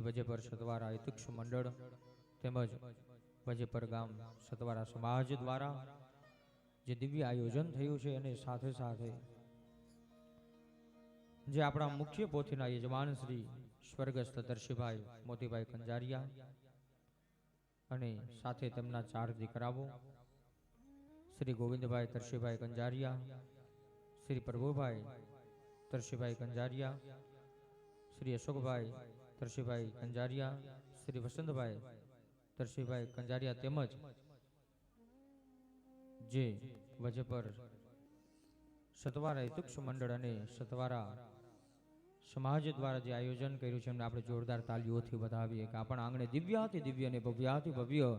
વજેપર સતવારા હિતુક્ષ મંડળ તેમજ વજેપર ગામ સતવારા સમાજ દ્વારા જે દિવ્ય આયોજન થયું છે અને સાથે સાથે જે આપણા મુખ્ય પોથીના યજમાન શ્રી સ્વર્ગસ્થ દર્શીભાઈ મોતીભાઈ કંજારિયા અને સાથે તેમના ચાર દીકરાઓ શ્રી ગોવિંદભાઈ તરશીભાઈ કંજારિયા, શ્રી પ્રભુભાઈ તરશીભાઈ કંજારિયા, શ્રી અશોકભાઈ તરશીભાઈ કંજારિયા, શ્રી વસંતભાઈ તરશીભાઈ કંજારિયા તેમજ જે વજપર સતવારા હિતુક્ષ મંડળ અને સતવારા સમાજ દ્વારા જે આયોજન કર્યું છે, એમને આપણે જોરદાર તાલીઓથી બતાવીએ કે આપણા આંગણે દિવ્યાથી દિવ્ય અને ભવ્યાથી ભવ્ય.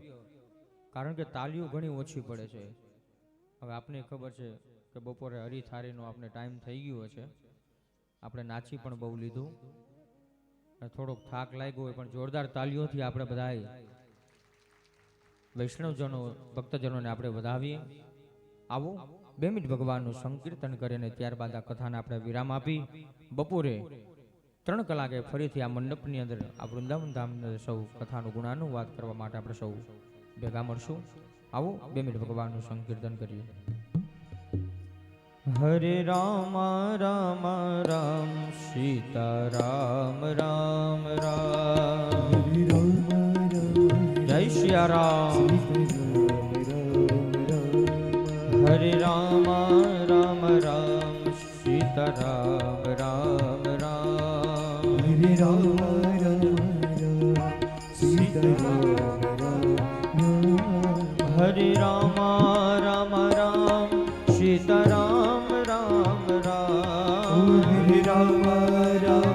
કારણ કે તાલીઓ ઘણી ઓછી પડે છે. હવે આપને ખબર છે કે બપોરે હરીથારીનો આપણે ટાઈમ થઈ ગયો છે. આપણે નાચી પણ બહુ લીધું. થોડોક થાક લાગ્યો હોય પણ જોરદાર તાલીઓથી આપણે બધાએ વૈષ્ણવજનો, ભક્તજનોને આપણે વધાવીએ. આવો, બે મિનિટ ભગવાનનું સંકીર્તન કરીને ત્યારબાદ આ કથાને આપણે વિરામ આપી. બપોરે ત્રણ કલાકે ફરીથી આ મંડપની અંદર આ વૃંદાવન ધામની સૌ કથાનું ગુણાનુવાદ કરવા માટે આપણે સૌ ભેગા મળશું. આવો, બે મિનિટ ભગવાનનું સંકીર્તન કરીએ. હરે રામ રામ રામ સીતા રામ રામ રામ. જય શ્રી રામ. હરે રામ. રામ રામ સીતા રામ રામ રામ. હરે રામ હરે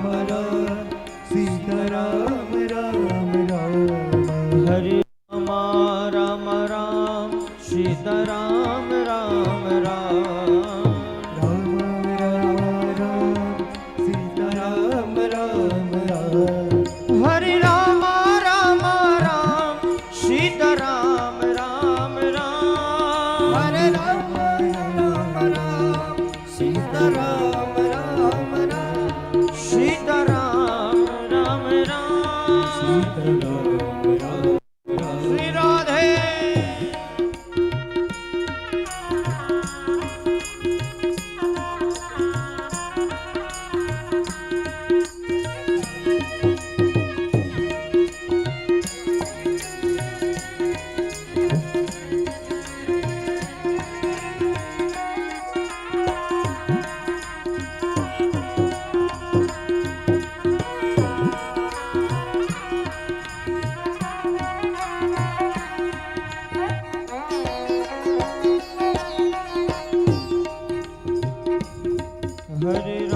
હરે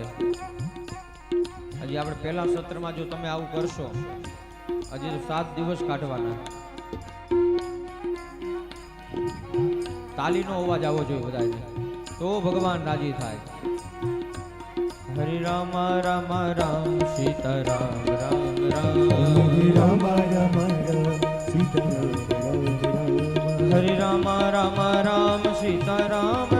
વાગે હજી આપણે પહેલા સત્રમાં જો તમે આવું કરશો હજી સાત દિવસ કાઢવાના. તાલીનો અવાજ આવવો જોઈએ બધાને. તો ભગવાન રાજી થાય. હરે રામ રામ રામ સીતારામ રામ રામ રામ. રામ રામ રામ સીતારામ રામ રામ હરે રામ રામ રામ સીતા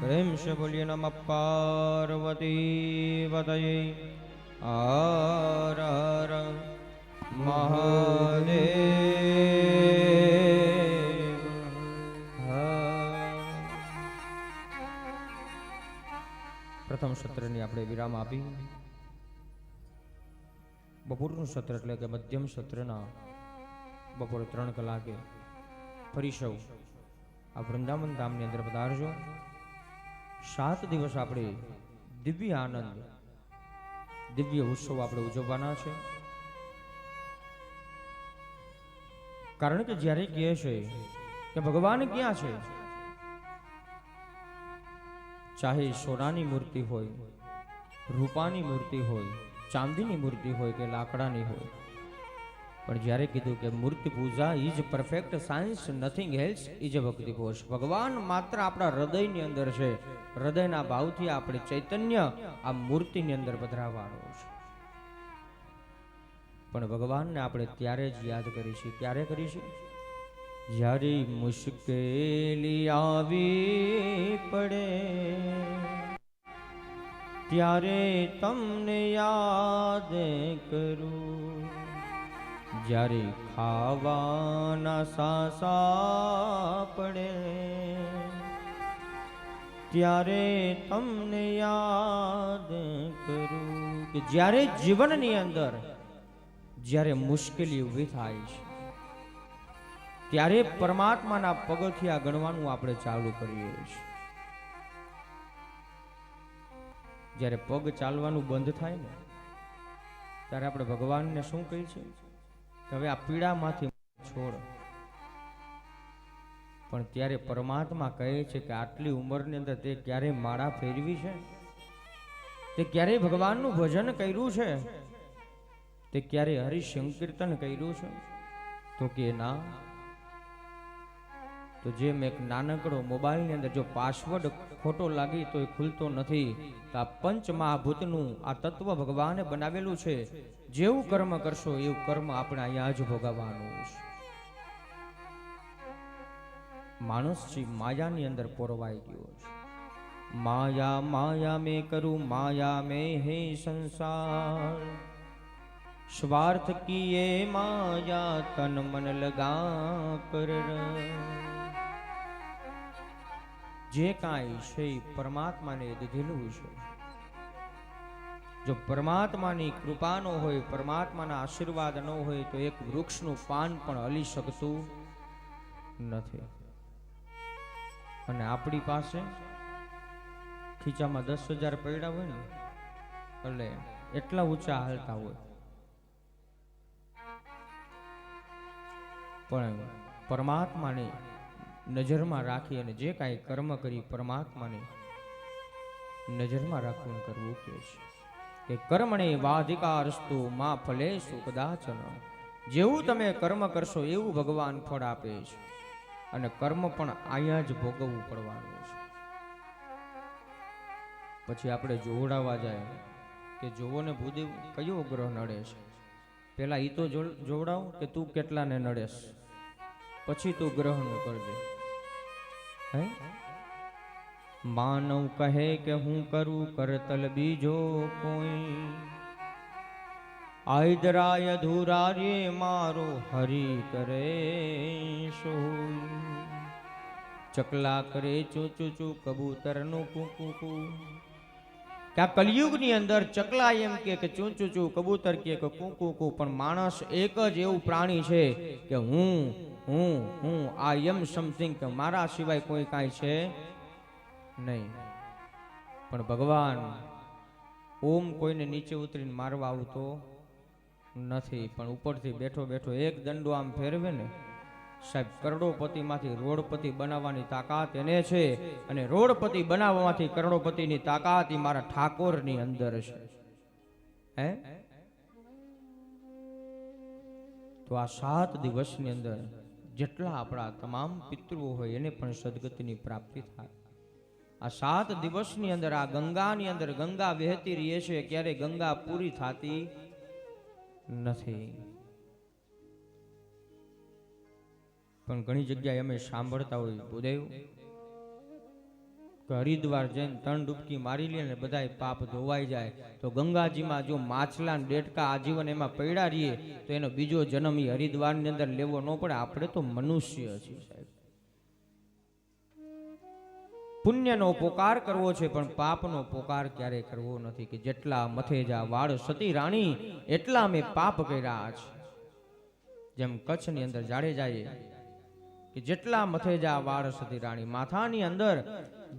જય પ્રેમ से बोलिए नम पार्वती बतये हर हर મહાદેવ પ્રથમ સત્રની આપણે વિરામ આપી બપોરનું સત્ર એટલે કે મધ્યમ સત્રના બપોરે ત્રણ કલાકે ફરી સૌ આ વૃંદાવન ધામની અંદર પધારજો સાત દિવસ આપણે દિવ્ય આનંદ, દિવ્ય ઉત્સવ આપણે ઉજવવાના છે. કારણ કે જ્યારે કહે છે કે ભગવાન ક્યાં છે? ચાહે સોનાની મૂર્તિ હોય, રૂપાની મૂર્તિ હોય, ચાંદીની મૂર્તિ હોય કે લાકડાની હોય. પણ જ્યારે કીધું કે મૂર્તિ પૂજા is perfect science nothing else is ભક્તિ કોર્સ ભગવાન માત્ર આપણા હૃદયની અંદર છે. હૃદયના ભાવથી આપણે ચૈતન્ય આ મૂર્તિની અંદર પધરાવવાનું છે. પણ ભગવાનને આપણે ત્યારે જ યાદ કરીશું ક્યારે કરીશું જ્યારે મુશ્કેલી આવી પડે, ત્યારે તમને યાદ કરું. જ્યારે ખાવાના સાસા પડે, ત્યારે તમને યાદ કરું કે જ્યારે જીવનની અંદર જ્યારે મુશ્કેલી ઊભી થાય છે, ત્યારે પરમાત્માના પગથિયા ગણવાનું આપણે ચાલુ કરીએ છીએ. જ્યારે પગ ચાલવાનું બંધ થાય ને, ત્યારે આપણે ભગવાનને શું કહી છે કે હવે આ પીડામાંથી છોડ. પણ ત્યારે પરમાત્મા કહે છે કે આટલી ઉંમરની અંદર તે ક્યારેય માળા ફેરવી છે? તે ક્યારેય ભગવાનનું ભજન કર્યું છે? તે ક્યારેય હરિશંકીર્તન કર્યું છે? તો કે ના. તો જેમ એક નાનકડો મોબાઈલની અંદર જો પાસવર્ડ ખોટો લાગી તો એ ખુલતો નથી. તો આ પંચ મહાભૂતનું આ તત્વ ભગવાને બનાવેલું છે. જેવું કર્મ કરશો એવું કર્મ આપણે અહીંયા જ ભોગવવાનું છે. માણસ છે માયાની અંદર પોરવાઈ ગયો છે. માયા માયા મેં કરું, માયા મેં હે સંસાર. સ્વાર્થ કીએ માયા, તન મન લગા કર જે કાંઈ છે એ પરમાત્માને દીધેલું છે. જો પરમાત્માની કૃપા ન હોય, પરમાત્માના આશીર્વાદ ન હોય, તો એક વૃક્ષનું પાન પણ હલી શકતું નથી. અને આપણી પાસે ખીચામાં દસ હજાર પૈડા હોય ને, એટલે એટલા ઊંચા હાલતા હોય. પણ પરમાત્માની નજરમાં રાખી અને જે કાંઈ કર્મ કરી પરમાત્માને નજરમાં રાખવું કરવું કે છે કે કર્મણે વાધિકારસ્તુ માં ફલે કદાચન જેવું તમે કર્મ કરશો એવું ભગવાન ફળ આપે છે અને કર્મ પણ અહીંયા જ ભોગવવું પડવાનું છે. પછી આપણે જોવડાવવા જાય કે જોવો ને ભૂદેવ કયો ગ્રહ નડે છે? પહેલાં એ તો જોવડાવ કે તું કેટલાને નડેશ પછી તું ગ્રહનું કરજે. માનવ કહે કે હું કરું કરતલ બીજો કોઈ. આયદરાય ધુરારે મારો હરી કરે સોય ચકલા કરે ચૂ ચૂ ચૂ કબૂતરનું કુકુ કુ કુ આ કલયુગની અંદર ચકલા એમ કે ચું ચૂ ચૂ કબૂતર કે કું કુ કુ પણ માણસ એક જ એવું પ્રાણી છે કે હું હું હું, આ એમ સમથિંગ કે મારા સિવાય કોઈ કાંઈ છે નહીં. પણ ભગવાન, ઓમ કોઈને નીચે ઉતરીને મારવા આવતો નથી, પણ ઉપરથી બેઠો બેઠો એક દંડો આમ ફેરવે ને સાહેબ, કરોડોપતિમાંથી રોડપતિ બનાવવાની તાકાત એને છે અને રોડપતિ બનાવવામાંથી કરોડોપતિની તાકાત એ મારા ઠાકોરની અંદર છે. હે? તો આ સાત દિવસની અંદર જેટલા આપણા તમામ પિતૃઓ હોય એને પણ સદગતિની પ્રાપ્તિ થાય. આ સાત દિવસની અંદર, આ ગંગાની અંદર ગંગા વહેતી રહીએ છે, ક્યારે ગંગા પૂરી થતી નથી. પણ ઘણી જગ્યાએ અમે સાંભળતા હોય ભૂદેવ હરિદ્વાર જઈને ત્રણ ડૂબકી મારી લે ને બધાય પાપ ધોવાઈ જાય. તો ગંગાજીમાં જો માછલા ડેટકા આજીવન એમાં પડ્યા રહીએ, તો એનો બીજો જન્મ હરિદ્વાર હરિદ્વારની અંદર લેવો ન પડે. આપણે તો મનુષ્ય છીએ સાહેબ. પુણ્યનો પોકાર કરવો છે, પણ પાપનો પોકાર ક્યારેય કરવો નથી. કે જેટલા મથેજા વાળ સતી રાણી, એટલા મેં પાપ કર્યા છે. જેમ કચ્છની અંદર જાડેજાએ કે જેટલા મથેજા વાળ સતી રાણી માથાની અંદર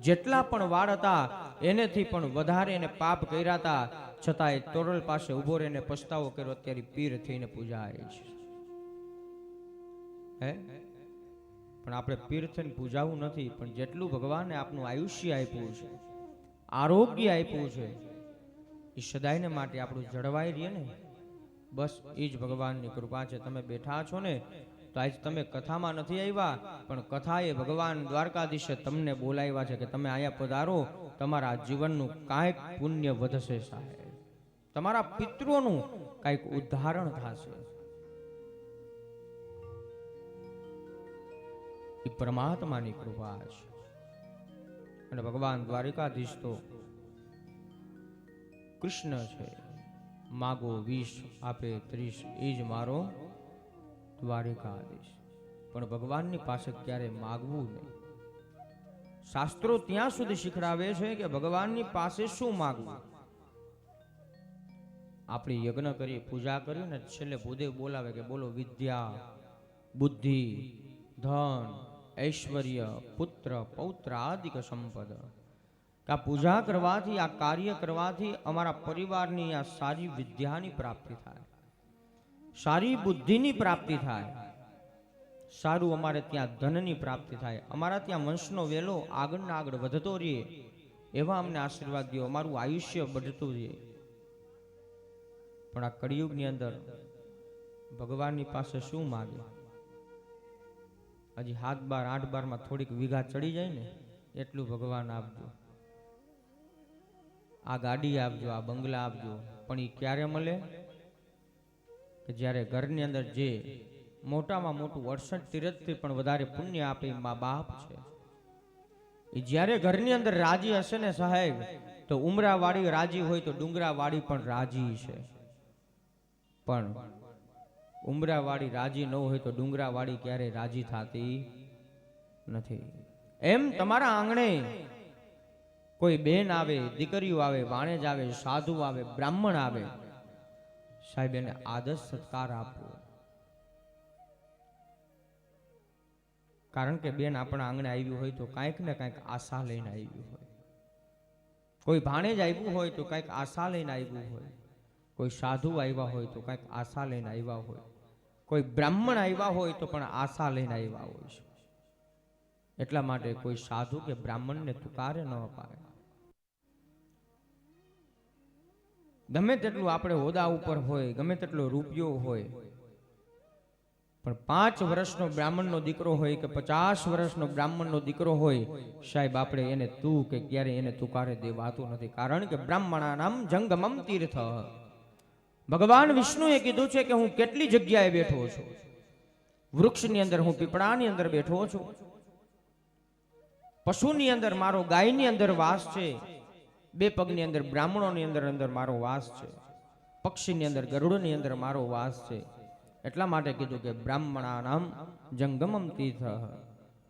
જેટલા પણ વાળ હતા, એનેથી પણ વધારે એને પાપ કર્યા હતા. છતાંય તોરલ પાસે ઊભો રહીને પસ્તાવો કર્યો. અત્યારે પીર થઈને પૂજાય છે. હે? પણ આપણે પીર થઈને પૂજાવું નથી, પણ જેટલું ભગવાને આપનું આયુષ્ય આપ્યું છે, આરોગ્ય આપ્યું છે, એ સદાયને માટે આપણું જળવાઈ રહીએ ને. બસ એ જ ભગવાનની કૃપા છે. તમે બેઠા છો ને તો આજ તમે કથામાં નથી આવ્યા, પણ કથા એ ભગવાન દ્વારકાધીશે તમને બોલાવ્યા છે કે તમે અહીંયા પધારો, તમારા જીવનનું કાંઈક પુણ્ય વધશે સાહેબ. તમારા પિતૃઓનું કાંઈક ઉદાહરણ થશે. એ પરમાત્માની કૃપા છે. અને ભગવાન દ્વારિકાધીશ તો કૃષ્ણ છે. માગો વીસ આપે ત્રીસ એ જ મારો દ્વારિકાધીશ પણ ભગવાનની પાસે ક્યારે માગવું નહીં. શાસ્ત્રો ત્યાં સુધી શીખડાવે છે કે ભગવાનની પાસે શું માગવું? આપણે યજ્ઞ કરી, પૂજા કરી ને છેલ્લે ભૂદેવ બોલાવે કે બોલો, વિદ્યા, બુદ્ધિ, ધન, ઐશ્વર્ય, પુત્ર, પૌત્ર આદિક સંપદ. આ પૂજા કરવાથી, આ કાર્ય કરવાથી અમારા પરિવારની આ સારી વિદ્યાની પ્રાપ્તિ થાય. સારી બુદ્ધિની પ્રાપ્તિ થાય. સારું અમારે ત્યાં ધનની પ્રાપ્તિ થાય. અમારા ત્યાં વંશનો વેલો આગળ ને આગળ વધતો રહે એવા અમને આશીર્વાદ દો. અમારું આયુષ્ય વધતું રહે પણ આ કળિયુગની અંદર ભગવાનની પાસે શું માગે? હજી હાથ બાર, આઠ બારમાં થોડીક વીઘા ચડી જાય ને, એટલું ભગવાન આપજો. આ ગાડી આપજો, આ બંગલા આપજો. પણ એ ક્યારે મળે? કે જ્યારે ઘરની અંદર જે મોટામાં મોટું અડસઠ તીરથથી પણ વધારે પુણ્ય આપે એ મા બાપ છે. એ જ્યારે ઘરની અંદર રાજી હશે ને સાહેબ, તો ઉમરાવાળી રાજી હોય તો ડુંગરાવાળી પણ રાજી છે. પણ ઉમરાવાળી રાજી ન હોય તો ડુંગરાવાળી ક્યારેય રાજી થતી નથી. એમ તમારા આંગણે કોઈ બેન આવે, દીકરીઓ આવે, વાણેજ આવે, સાધુ આવે, બ્રાહ્મણ આવે સાહેબ, એને આદર સત્કાર આપવો. કારણ કે બેન, આપણા આંગણે આવ્યું હોય તો કાંઈક ને કાંઈક આશા લઈને આવ્યું હોય. કોઈ ભાણેજ આવ્યું હોય તો કાંઈક આશા લઈને આવ્યું હોય. કોઈ સાધુ આવ્યા હોય તો કાંઈક આશા લઈને આવ્યા હોય. કોઈ બ્રાહ્મણ આવ્યા હોય તો પણ આશા લઈને આવ્યા હોય છે. એટલા માટે કોઈ સાધુ કે બ્રાહ્મણને તુકારે ન અપાય. ગમે તેટલું આપણે હોદા ઉપર હોય, ગમે તેટલો રૂપિયો હોય, પણ પાંચ વર્ષનો બ્રાહ્મણનો દીકરો હોય કે પચાસ વર્ષનો બ્રાહ્મણનો દીકરો હોય, સાહેબ, આપણે એને તું કે ક્યારે એને તુકારે દેવાતું નથી. કારણ કે બ્રાહ્મણા નામ જંગમમ તીર્થ. ભગવાન વિષ્ણુએ કીધું છે કે હું કેટલી જગ્યાએ બેઠો છું? વૃક્ષની અંદર હું પીપળાની અંદર બેઠો છું. પશુની અંદર મારો ગાયની અંદર વાસ છે. બે પગની અંદર બ્રાહ્મણોની અંદર અંદર મારો વાસ છે. પક્ષીની અંદર, ગરુડની અંદર મારો વાસ છે. એટલા માટે કીધું કે બ્રાહ્મણાનામ જંગમમ તીર્થ.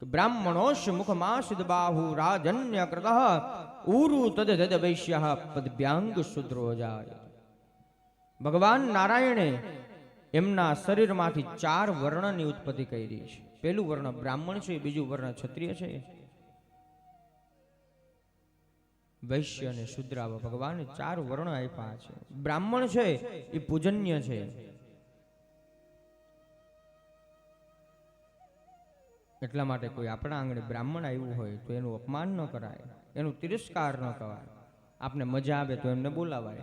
બ્રાહ્મણોશ મુખમાં સિદ્ધ બાહુ રાજન્ય કૃત ઉરુ તદ તદ વૈશ્ય પદભ્યાંગ શુદ્રો જાય. ભગવાન નારાયણે એમના શરીરમાંથી ચાર વર્ણની ઉત્પત્તિ કરી છે. પેલું વર્ણ બ્રાહ્મણ છે, બીજું વર્ણ ક્ષત્રિય છે. વૈશ્ય અને શુદ્ર ભગવાન ચાર વર્ણ આપ્યા છે. બ્રાહ્મણ છે, એ પૂજન્ય છે. એટલા માટે કોઈ આપણા આંગણે બ્રાહ્મણ આવ્યું હોય તો એનું અપમાન ન કરાય, એનું તિરસ્કાર ન કરાય. આપને મજા આવે તો એમને બોલાવાય.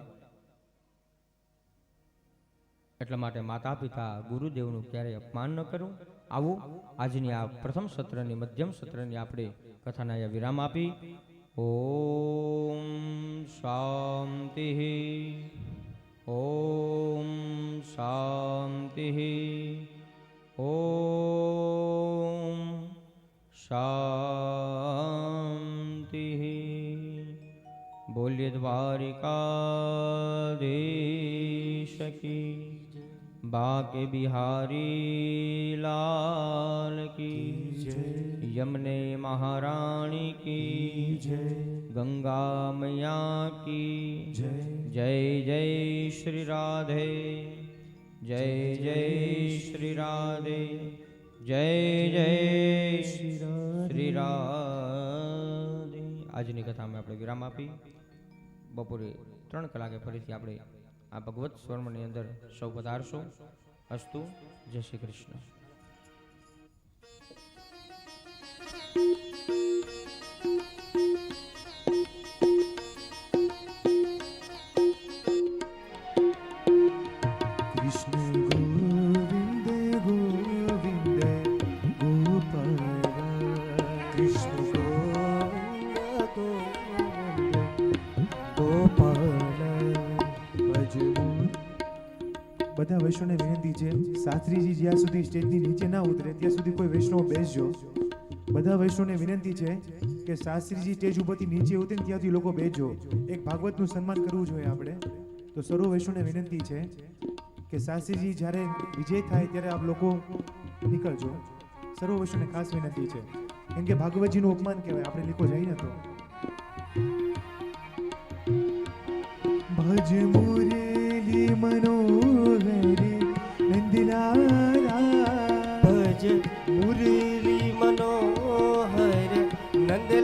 એટલા માટે માતા પિતા ગુરુદેવનું ક્યારેય અપમાન ન કરવું આવું આજની આ પ્રથમ સત્રની મધ્યમ સત્રની આપણે કથાના વિરામ આપી. ઓમ શાંતિ ઓમ શાંતિ ઓમ શાંતિ બોલ્ય बिहारी लाल બાકે બિહારી લાલ महारानी યમને મહારાણી गंगा ગંગા મૈયા કી જય જય શ્રી રાધે જય જય શ્રી રાધે જય જય શ્રી રાધે આજની કથામાં આપણે વિરામ આપી. બપોરે ત્રણ કલાકે ફરીથી આપણે આ ભગવત સ્વર્મની અંદર સૌ પધારશો. અસ્તુ જય શ્રી કૃષ્ણ. શાસ્ત્રીજી જ્યાં સુધી સ્ટેજની નીચે ના ઉતરે, ત્યાં સુધી કોઈ વૈષ્ણવ બેસજો. બધા વૈષ્ણવને વિનંતી છે કે શાસ્ત્રીજી સ્ટેજ ઉપરથી નીચે ઉતરે ત્યાંથી લોકો બેસજો. એક ભાગવતનું સન્માન કરવું જોઈએ આપણે. તો સર્વ વૈષ્ણવને વિનંતી છે કે શાસ્ત્રીજી જ્યારે વિજય થાય ત્યારે આપ લોકો નીકળજો. સર્વ વૈષ્ણવને ખાસ વિનંતી છે. કેમ કે ભાગવતજીનું અપમાન કહેવાય, આપણે લીકો જઈ તો. ભજ મુરલી મનોહરી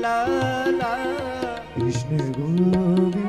નંદલાલા કૃષ્ણ